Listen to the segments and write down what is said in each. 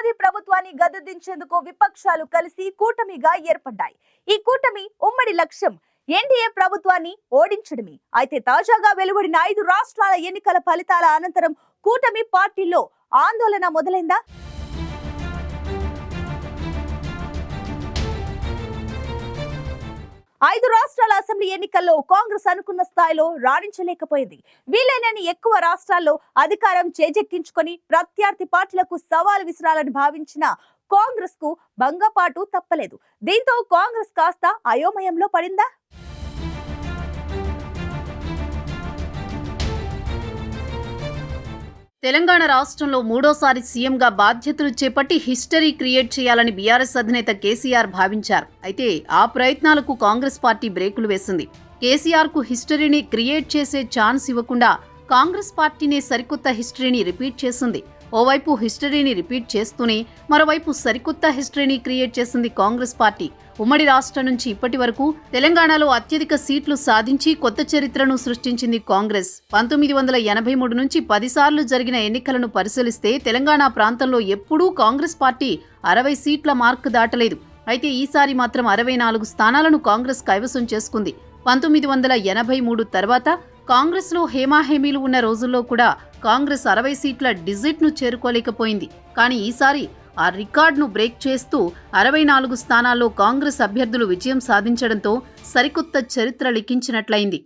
మోదీ ప్రభుత్వాన్ని గద్దెదించేందుకు విపక్షాలు కలిసి కూటమిగా ఏర్పడ్డాయి. ఈ కూటమి ఉమ్మడి లక్ష్యం. ఎన్డీఏ ప్రభుత్వాన్ని ఓడించడమే. అయితే తాజాగా వెలువడిన ఐదు రాష్ట్రాల ఎన్నికల ఫలితాల అనంతరం కూటమి పార్టీలో ఆందోళన మొదలైందా? ఐదు రాష్ట్రాల అసెంబ్లీ ఎన్నికల్లో కాంగ్రెస్ అనుకున్న స్థాయిలో రాణించలేకపోయింది. వీలైనని ఎక్కువ రాష్ట్రాల్లో అధికారం చేజెక్కించుకొని ప్రత్యర్థి పార్టీలకు సవాల్ విసిరాలని భావించిన కాంగ్రెస్కు భంగపాటు తప్పలేదు. దీంతో కాంగ్రెస్ కాస్త అయోమయంలో పడిందా? తెలంగాణ రాష్ట్రంలో మూడోసారి సీఎంగా బాధ్యతలు చేపట్టి హిస్టరీ క్రియేట్ చేయాలని బీఆర్ఎస్ అధినేత కేసీఆర్ భావించారు. అయితే ఆ ప్రయత్నాలకు కాంగ్రెస్ పార్టీ బ్రేకులు వేసింది. కేసీఆర్కు హిస్టరీని క్రియేట్ చేసే ఛాన్స్ ఇవ్వకుండా కాంగ్రెస్ పార్టీనే సరికొత్త హిస్టరీని రిపీట్ చేసింది. ఓవైపు హిస్టరీని రిపీట్ చేస్తూనే మరోవైపు సరికొత్త హిస్టరీని క్రియేట్ చేసింది కాంగ్రెస్ పార్టీ. ఉమ్మడి రాష్ట్రం నుంచి ఇప్పటి వరకు తెలంగాణలో అత్యధిక సీట్లు సాధించి కొత్త చరిత్రను సృష్టించింది కాంగ్రెస్. పంతొమ్మిది వందల ఎనభై మూడు నుంచి పదిసార్లు జరిగిన ఎన్నికలను పరిశీలిస్తే తెలంగాణ ప్రాంతంలో ఎప్పుడూ కాంగ్రెస్ పార్టీ అరవై సీట్ల మార్క్ దాటలేదు. అయితే ఈసారి మాత్రం అరవై నాలుగు స్థానాలను కాంగ్రెస్ కైవసం చేసుకుంది. పంతొమ్మిది వందల ఎనభై మూడు తర్వాత కాంగ్రెస్లో హేమాహేమీలు ఉన్న రోజుల్లో కూడా కాంగ్రెస్ అరవై సీట్ల డిజిట్ను చేరుకోలేకపోయింది. కానీ ఈసారి ఆ రికార్డును బ్రేక్ చేస్తూ అరవై నాలుగు స్థానాల్లో కాంగ్రెస్ అభ్యర్థులు విజయం సాధించడంతో సరికొత్త చరిత్ర లిఖించినట్లయింది.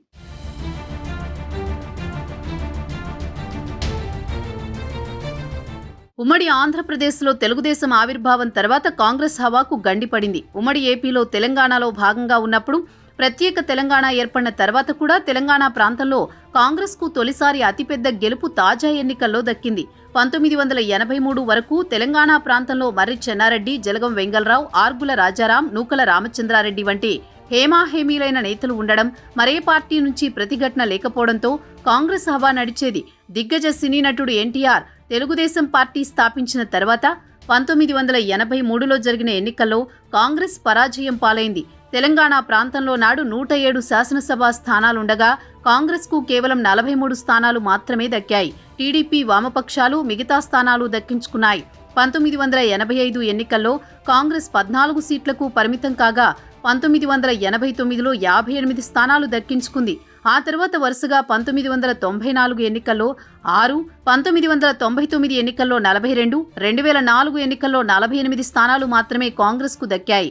ఉమ్మడి ఆంధ్రప్రదేశ్లో తెలుగుదేశం ఆవిర్భావం తర్వాత కాంగ్రెస్ హవాకు గండిపడింది. ఉమ్మడి ఏపీలో తెలంగాణలో భాగంగా ఉన్నప్పుడు ప్రత్యేక తెలంగాణ ఏర్పడిన తర్వాత కూడా తెలంగాణ ప్రాంతంలో కాంగ్రెస్కు తొలిసారి అతిపెద్ద గెలుపు తాజా ఎన్నికల్లో దక్కింది. పంతొమ్మిది వందల ఎనభై మూడు వరకు తెలంగాణ ప్రాంతంలో మర్రి చెన్నారెడ్డి జలగం వెంగళరావు ఆర్గుల రాజారాం నూకల రామచంద్రారెడ్డి వంటి హేమాహేమీలైన నేతలు ఉండడం మరే పార్టీ నుంచి ప్రతిఘటన లేకపోవడంతో కాంగ్రెస్ హవా నడిచేది. దిగ్గజ సినీ నటుడు ఎన్టీఆర్ తెలుగుదేశం పార్టీ స్థాపించిన తర్వాత పంతొమ్మిది వందల ఎనభై మూడులో జరిగిన ఎన్నికల్లో కాంగ్రెస్ పరాజయం పాలైంది. తెలంగాణ ప్రాంతంలో నాడు నూట ఏడు శాసనసభ స్థానాలుండగా కాంగ్రెస్కు కేవలం నలభై మూడు స్థానాలు మాత్రమే దక్కాయి. టీడీపీ వామపక్షాలు మిగతా స్థానాలు దక్కించుకున్నాయి. పంతొమ్మిది వందల ఎనభై ఐదు ఎన్నికల్లో కాంగ్రెస్ పద్నాలుగు సీట్లకు పరిమితం కాగా పంతొమ్మిది వందల ఎనభై తొమ్మిదిలో యాభై ఎనిమిది స్థానాలు దక్కించుకుంది. ఆ తర్వాత వరుసగా పంతొమ్మిది వందల తొంభై నాలుగు ఎన్నికల్లో ఆరు పంతొమ్మిది వందల తొంభై తొమ్మిది ఎన్నికల్లో నలభై రెండు రెండు వేల నాలుగు ఎన్నికల్లో నలభై ఎనిమిది స్థానాలు మాత్రమే కాంగ్రెస్కు దక్కాయి.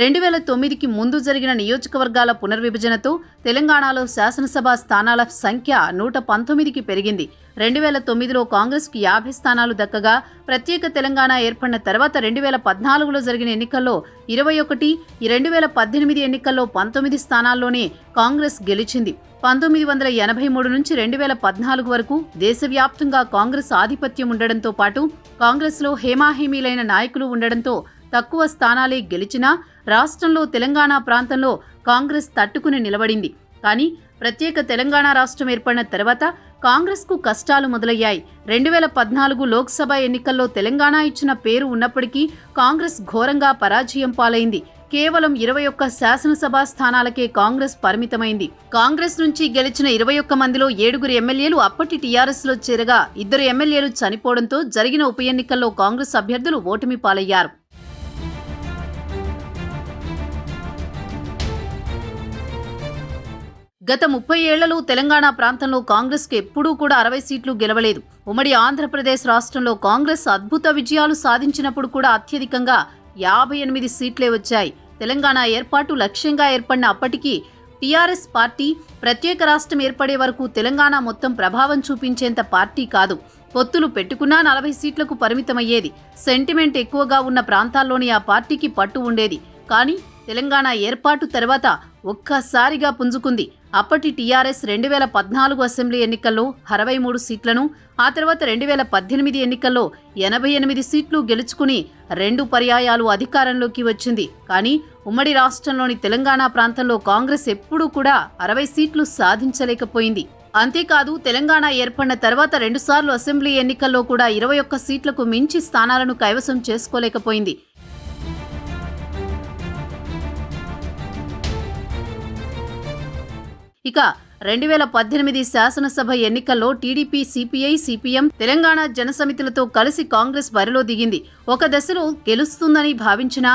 రెండు వేల తొమ్మిదికి ముందు జరిగిన నియోజకవర్గాల పునర్విభజనతో తెలంగాణలో శాసనసభ స్థానాల సంఖ్య నూట పంతొమ్మిదికి పెరిగింది. రెండు వేల తొమ్మిదిలో కాంగ్రెస్కి యాభై స్థానాలు దక్కగా ప్రత్యేక తెలంగాణ ఏర్పడిన తర్వాత రెండు వేల పద్నాలుగులో జరిగిన ఎన్నికల్లో ఇరవై ఒకటి రెండు వేల పద్దెనిమిది ఎన్నికల్లో పంతొమ్మిది స్థానాల్లోనే కాంగ్రెస్ గెలిచింది. పంతొమ్మిది వందల ఎనభై మూడు నుంచి రెండు వేల పద్నాలుగు వరకు దేశవ్యాప్తంగా కాంగ్రెస్ ఆధిపత్యం ఉండడంతో పాటు కాంగ్రెస్లో హేమాహేమీలైన నాయకులు ఉండడంతో తక్కువ స్థానాలే గెలిచినా రాష్ట్రంలో తెలంగాణ ప్రాంతంలో కాంగ్రెస్ తట్టుకుని నిలబడింది. కానీ ప్రత్యేక తెలంగాణ రాష్ట్రం ఏర్పడిన తర్వాత కాంగ్రెస్కు కష్టాలు మొదలయ్యాయి. రెండు వేల పద్నాలుగు లోక్సభ ఎన్నికల్లో తెలంగాణ ఇచ్చిన పేరు ఉన్నప్పటికీ కాంగ్రెస్ ఘోరంగా పరాజయం పాలైంది. కేవలం ఇరవై ఒక్క శాసనసభ స్థానాలకే కాంగ్రెస్ పరిమితమైంది. కాంగ్రెస్ నుంచి గెలిచిన ఇరవై ఒక్క మందిలో ఏడుగురు ఎమ్మెల్యేలు అప్పటి టీఆర్ఎస్లో చేరగా ఇద్దరు ఎమ్మెల్యేలు చనిపోవడంతో జరిగిన ఉప ఎన్నికల్లో కాంగ్రెస్ అభ్యర్థులు ఓటమి పాలయ్యారు. గత ముప్పై ఏళ్ళలో తెలంగాణ ప్రాంతంలో కాంగ్రెస్కు ఎప్పుడూ కూడా అరవై సీట్లు గెలవలేదు. ఉమ్మడి ఆంధ్రప్రదేశ్ రాష్ట్రంలో కాంగ్రెస్ అద్భుత విజయాలు సాధించినప్పుడు కూడా అత్యధికంగా యాభై ఎనిమిది సీట్లే వచ్చాయి. తెలంగాణ ఏర్పాటు లక్ష్యంగా ఏర్పడిన అప్పటికీ టీఆర్ఎస్ పార్టీ ప్రత్యేక రాష్ట్రం ఏర్పడే వరకు తెలంగాణ మొత్తం ప్రభావం చూపించేంత పార్టీ కాదు. పొత్తులు పెట్టుకున్నా నలభై సీట్లకు పరిమితమయ్యేది. సెంటిమెంట్ ఎక్కువగా ఉన్న ప్రాంతాల్లోని ఆ పార్టీకి పట్టు ఉండేది. కానీ తెలంగాణ ఏర్పాటు తర్వాత ఒక్కసారిగా పుంజుకుంది. అప్పటి టీఆర్ఎస్ రెండు వేల పద్నాలుగు అసెంబ్లీ ఎన్నికల్లో అరవై మూడు సీట్లను ఆ తర్వాత రెండు వేల పద్దెనిమిది ఎన్నికల్లో ఎనభై ఎనిమిది సీట్లు గెలుచుకుని రెండు పర్యాయాలు అధికారంలోకి వచ్చింది. కానీ ఉమ్మడి రాష్ట్రంలోని తెలంగాణ ప్రాంతంలో కాంగ్రెస్ ఎప్పుడూ కూడా అరవై సీట్లు సాధించలేకపోయింది. అంతేకాదు తెలంగాణ ఏర్పడిన తర్వాత రెండుసార్లు అసెంబ్లీ ఎన్నికల్లో కూడా ఇరవై ఒక్క సీట్లకు మించి స్థానాలను కైవసం చేసుకోలేకపోయింది. ఇక రెండు వేల పద్దెనిమిది శాసనసభ ఎన్నికల్లో టీడీపీ సిపిఐ సిపిఎం తెలంగాణ జనసమితులతో కలిసి కాంగ్రెస్ బరిలో దిగింది. ఒక దశలో గెలుస్తుందని భావించిన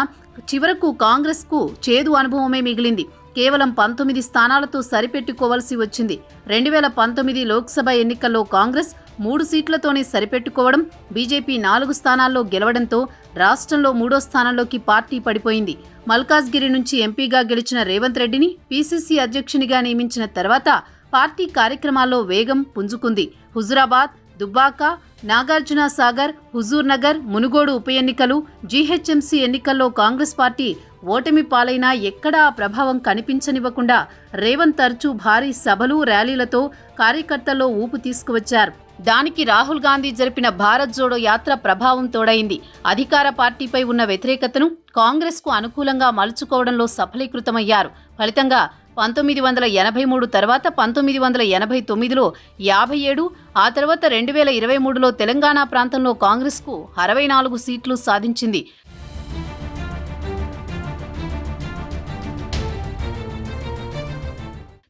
చివరకు కాంగ్రెస్కు చేదు అనుభవమే మిగిలింది. కేవలం పంతొమ్మిది స్థానాలతో సరిపెట్టుకోవాల్సి వచ్చింది. రెండు వేల పంతొమ్మిది లోక్సభ ఎన్నికల్లో కాంగ్రెస్ మూడు సీట్లతోనే సరిపెట్టుకోవడం బీజేపీ నాలుగు స్థానాల్లో గెలవడంతో రాష్ట్రంలో మూడో స్థానంలోకి పార్టీ పడిపోయింది. మల్కాజ్గిరి నుంచి ఎంపీగా గెలిచిన రేవంత్ రెడ్డిని పీసీసీ అధ్యక్షునిగా నియమించిన తర్వాత పార్టీ కార్యక్రమాల్లో వేగం పుంజుకుంది. హుజురాబాద్ దుబ్బాక నాగార్జున సాగర్ హుజూర్ నగర్ మునుగోడు ఉప ఎన్నికలు జీహెచ్ఎంసీ ఎన్నికల్లో కాంగ్రెస్ పార్టీ ఓటమి పాలైనా ఎక్కడా ప్రభావం కనిపించనివ్వకుండా రేవంత్ తరచూ భారీ సభలు ర్యాలీలతో కార్యకర్తల్లో ఊపు తీసుకువచ్చారు. దానికి రాహుల్ గాంధీ జరిపిన భారత్ జోడో యాత్ర ప్రభావం తోడైంది. అధికార పార్టీపై ఉన్న వ్యతిరేకతను కాంగ్రెస్కు అనుకూలంగా మలుచుకోవడంలో సఫలీకృతమయ్యారు. ఫలితంగా పంతొమ్మిది వందల ఎనభై మూడు తర్వాత పంతొమ్మిది వందల ఎనభై తొమ్మిదిలో యాభై ఏడు ఆ తర్వాత రెండు వేల ఇరవై మూడులో తెలంగాణ ప్రాంతంలో కాంగ్రెస్కు అరవై నాలుగు సీట్లు సాధించింది.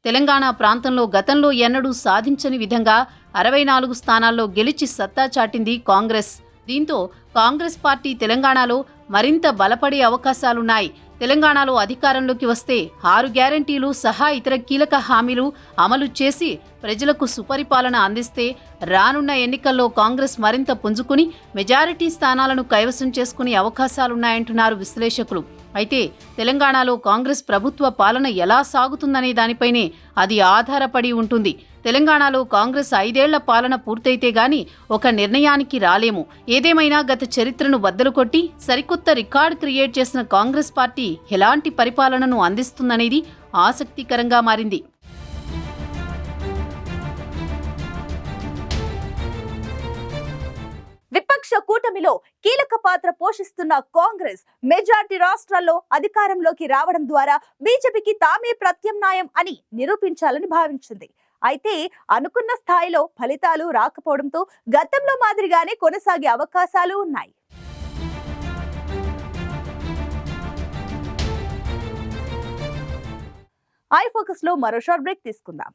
తెలంగాణ ప్రాంతంలో గతంలో ఎన్నడూ సాధించని విధంగా అరవై నాలుగు స్థానాల్లో గెలిచి సత్తా చాటింది కాంగ్రెస్. దీంతో కాంగ్రెస్ పార్టీ తెలంగాణలో మరింత బలపడే అవకాశాలున్నాయి. తెలంగాణలో అధికారంలోకి వస్తే ఆరు గ్యారంటీలు సహా ఇతర కీలక హామీలు అమలు చేసి ప్రజలకు సుపరిపాలన అందిస్తే రానున్న ఎన్నికల్లో కాంగ్రెస్ మరింత పుంజుకుని మెజారిటీ స్థానాలను కైవసం చేసుకునే అవకాశాలున్నాయంటున్నారు విశ్లేషకులు. అయితే తెలంగాణలో కాంగ్రెస్ ప్రభుత్వ పాలన ఎలా సాగుతుందనే దానిపైనే అది ఆధారపడి ఉంటుంది. తెలంగాణలో కాంగ్రెస్ ఐదేళ్ళ పాలన పూర్తయితే గాని ఒక నిర్ణయానికి రాలేము. ఏదేమైనా గత చరిత్రను బద్దలు కొట్టి సరికొత్త రికార్డు క్రియేట్ చేసిన కాంగ్రెస్ పార్టీ ఎలాంటి పరిపాలనను అందిస్తుందనేది ఆసక్తికరంగా మారింది. కూటమిలో కీలక పాత్ర పోషిస్తున్న కాంగ్రెస్ మెజార్టీ రాష్ట్రాల్లో అధికారంలోకి రావడం ద్వారా బీజేపీకి తామే ప్రత్యామ్నాయం అని నిరూపించాలని భావించింది. అయితే అనుకున్న స్థాయిలో ఫలితాలు రాకపోవడంతో గతంలో మాదిరిగానే కొనసాగే అవకాశాలు ఉన్నాయి. ఐ ఫోకస్లో మరో షార్ట్ బ్రేక్ తీసుకుందాం.